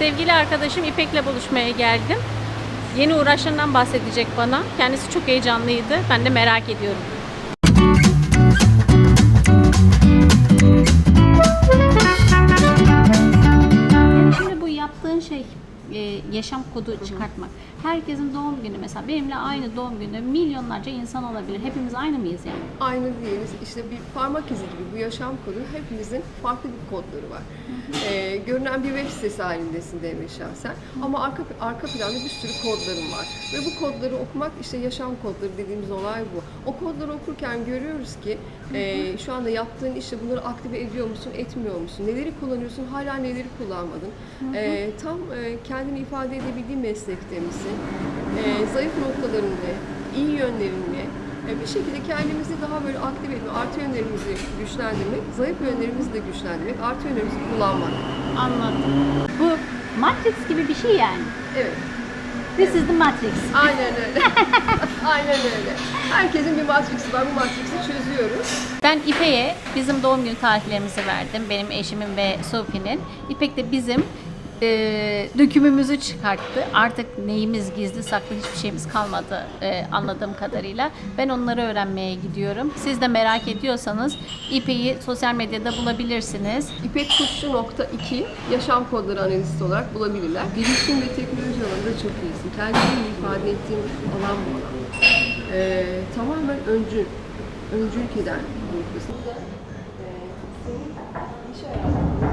Sevgili arkadaşım İpek'le buluşmaya geldim. Yeni uğraşlarından bahsedecek bana. Kendisi çok heyecanlıydı. Ben de merak ediyorum. Yaşam kodu çıkartmak. Herkesin doğum günü mesela benimle aynı doğum günü milyonlarca insan olabilir. Hepimiz aynı mıyız yani? Aynı değiliz. İşte bir parmak izi gibi bu yaşam kodu hepimizin farklı bir kodları var. Ee, görünen bir web sitesi halindesin Devre şahsen. Ama arka, arka planda bir sürü kodların var. Ve bu kodları okumak işte yaşam kodları dediğimiz olay bu. O kodları okurken görüyoruz ki e, şu anda yaptığın işte bunları aktive ediyor musun, etmiyor musun? Neleri kullanıyorsun, hala neleri kullanmadın? E, tam e, kendini ifade edebildiğin meslekte misin? E, zayıf noktaların ne? İyi yönlerin ne? E, bir şekilde kendimizi daha böyle aktive etmek, artı yönlerimizi güçlendirmek, zayıf yönlerimizi de güçlendirmek, artı yönlerimizi kullanmak. Anladım. Bu Matrix gibi bir şey yani. Evet, This is the Matrix. aynen öyle. aynen öyle. Herkesin bir matriksi var, bu matriksi çözüyoruz. Ben İpek'e bizim doğum günü tarihlerimizi verdim. Benim eşimin ve Sophie'nin. İpek de bizim e, dökümümüzü çıkarttı. Artık neyimiz gizli saklı hiçbir şeyimiz kalmadı e, anladığım kadarıyla. Ben onları öğrenmeye gidiyorum. Siz de merak ediyorsanız İpek'i sosyal medyada bulabilirsiniz. İpekkuşçu.2 yaşam kodları analisti olarak bulabilirler. Bilişim ve teknoloji alanında çok iyisin. Kendini ifade ettiğin alan bu alan. Ee, tamamen öncü, öncülük eden bir kısım. Burada e, senin iş hayatında